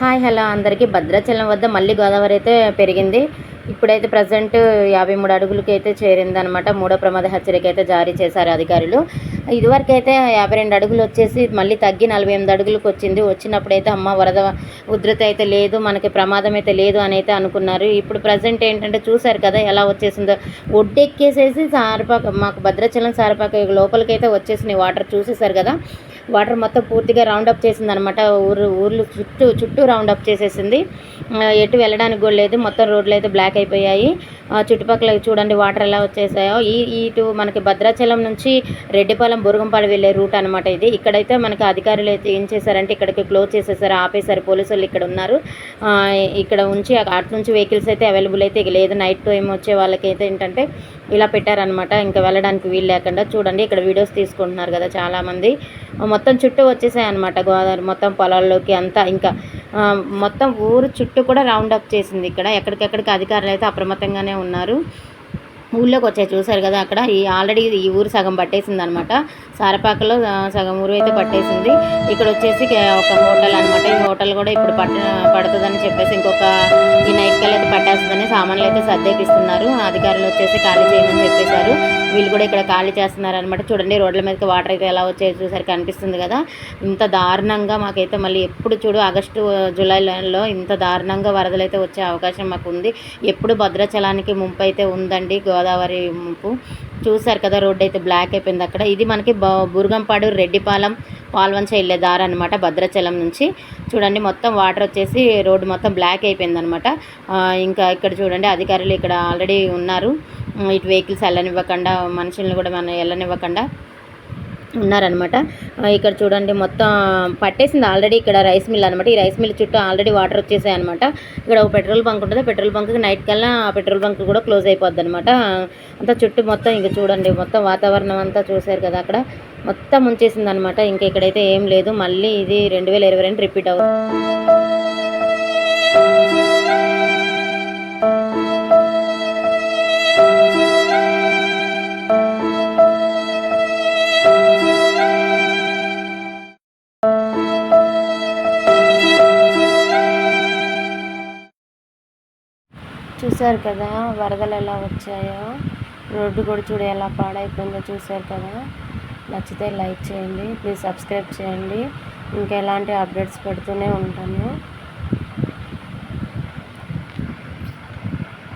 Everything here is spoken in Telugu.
Hi hello. అందరికీ భద్రాచలం వద్ద మళ్ళీ గోదావరి అయితే పెరిగింది. ఇప్పుడైతే ప్రజెంట్ యాభై మూడు అడుగులకి అయితే చేరిందనమాట మూడో ప్రమాద హెచ్చరిక అయితే జారీ చేశారు అధికారులు. ఇదివరకు అయితే యాభై రెండు అడుగులు వచ్చేసి మళ్ళీ తగ్గి నలభై ఎనిమిది అడుగులకు వచ్చింది. వచ్చినప్పుడైతే అమ్మ వరద ఉధృతి అయితే లేదు మనకి ప్రమాదం అయితే లేదు అని అయితే అనుకున్నారు. ఇప్పుడు ప్రజెంట్ ఏంటంటే చూశారు కదా ఎలా వచ్చేసిందో. ఒడ్డెక్కేసేసి సారపాక మాకు భద్రాచలం సారపాక లోపలికి అయితే వచ్చేసినాయి. వాటర్ చూసేసారు కదా. వాటర్ మొత్తం పూర్తిగా రౌండ్ అప్ చేసింది అనమాట ఊరు ఊర్లు చుట్టూ చుట్టూ రౌండ్ అప్ చేసేసింది. ఎటు వెళ్ళడానికి కూడా లేదు. మొత్తం రోడ్లు అయితే బ్లాక్ అయిపోయాయి. చుట్టుపక్కల చూడండి వాటర్ ఎలా వచ్చేసాయో. ఈ ఇటు మనకి భద్రాచలం నుంచి రెడ్డిపాలెం బురుగంపాడు వెళ్ళే రూట్ అనమాట ఇది. ఇక్కడైతే మనకి అధికారులు అయితే ఏం చేశారంటే ఇక్కడికి క్లోజ్ చేసేసారు. ఆపేశారు. పోలీసు వాళ్ళు ఇక్కడ ఉన్నారు. ఇక్కడ ఉంచి అటు నుంచి వెహికల్స్ అయితే అవైలబుల్ అయితే లేదు. నైట్ టైం వచ్చే వాళ్ళకైతే ఏంటంటే ఇలా పెట్టారనమాట ఇంకా వెళ్ళడానికి వీలు లేకుండా చూడండి. ఇక్కడ వీడియోస్ తీసుకుంటున్నారు కదా చాలామంది. మొత్తం చుట్టూ వచ్చేసాయి అనమాట గోదావరి మొత్తం పొలాల్లోకి అంతా. ఇంకా మొత్తం ఊరు చుట్టూ కూడా రౌండ్ అప్ చేసింది ఇక్కడ. ఎక్కడికెక్కడికి అధికారులు అయితే అప్రమత్తంగానే ఉన్నారు. ఊళ్ళోకి వచ్చాయి. చూసారు కదా అక్కడ. ఈ ఆల్రెడీ ఈ ఊరు సగం పట్టేసింది అనమాట సారపాకలో సగం ఊరు అయితే పట్టేసింది. ఇక్కడ వచ్చేసి ఒక హోటల్ అనమాట. ఈ హోటల్ కూడా ఇప్పుడు పట్ట పడుతుందని చెప్పేసి ఇంకొక ఈ నైట్ కల్ అయితే పట్టేస్తుందని సామాన్లు అయితే సర్దేపిస్తున్నారు. అధికారులు వచ్చేసి ఖాళీ చేయమని చెప్పేశారు. వీళ్ళు కూడా ఇక్కడ ఖాళీ చేస్తున్నారు అనమాట చూడండి రోడ్ల మీదకి వాటర్ అయితే ఎలా వచ్చాయో చూసారు కనిపిస్తుంది కదా. ఇంత దారుణంగా మాకైతే మళ్ళీ ఎప్పుడు చూడు ఆగస్టు జూలైలో ఇంత దారుణంగా వరదలు అయితే వచ్చే అవకాశం మాకు ఉంది ఎప్పుడు భద్రాచలానికి ముంపు అయితే ఉందండి గోదావరి ముంపు. చూసారు కదా రోడ్డు అయితే బ్లాక్ అయిపోయింది అక్కడ. ఇది మనకి బ- బురుగంపాడు రెడ్డిపాలెం పాల్వంచ వెళ్ళే దారి అనమాట భద్రాచలం నుంచి. చూడండి మొత్తం వాటర్ వచ్చేసి రోడ్డు మొత్తం బ్లాక్ అయిపోయింది అనమాట ఇంకా ఇక్కడ చూడండి అధికారులు ఇక్కడ ఆల్రెడీ ఉన్నారు. ఇటు వెహికల్స్ వెళ్ళనివ్వకుండా మనుషులను కూడా మనం వెళ్ళనివ్వకుండా ఉన్నారనమాట ఇక్కడ చూడండి మొత్తం పట్టేసింది ఆల్రెడీ ఇక్కడ రైస్ మిల్ అనమాట ఈ రైస్ మిల్ చుట్టూ ఆల్రెడీ వాటర్ వచ్చేసాయి అనమాట ఇక్కడ ఒక పెట్రోల్ బంక్ ఉంటుంది. పెట్రోల్ బంక్కి నైట్ కల్లా ఆ పెట్రోల్ బంక్ కూడా క్లోజ్ అయిపోద్ది అనమాట అంతా చుట్టూ మొత్తం ఇంకా చూడండి మొత్తం వాతావరణం అంతా చూసారు కదా అక్కడ. మొత్తం ముంచేసింది అనమాట ఇంకా ఇక్కడైతే ఏం లేదు. మళ్ళీ ఇది రెండు వేల ఇరవై రెండు రిపీట్ అవుతుంది. చూశారు కదా వరదలు ఎలా వచ్చాయో? రోడ్డు కూడా చూడు ఎలా పాడైపోయిందో చూశారు కదా? నచ్చితే లైక్ చేయండి ప్లీజ్ సబ్స్క్రైబ్ చేయండి. ఇంకా ఎలాంటి అప్డేట్స్ పెడుతూనే ఉంటాను.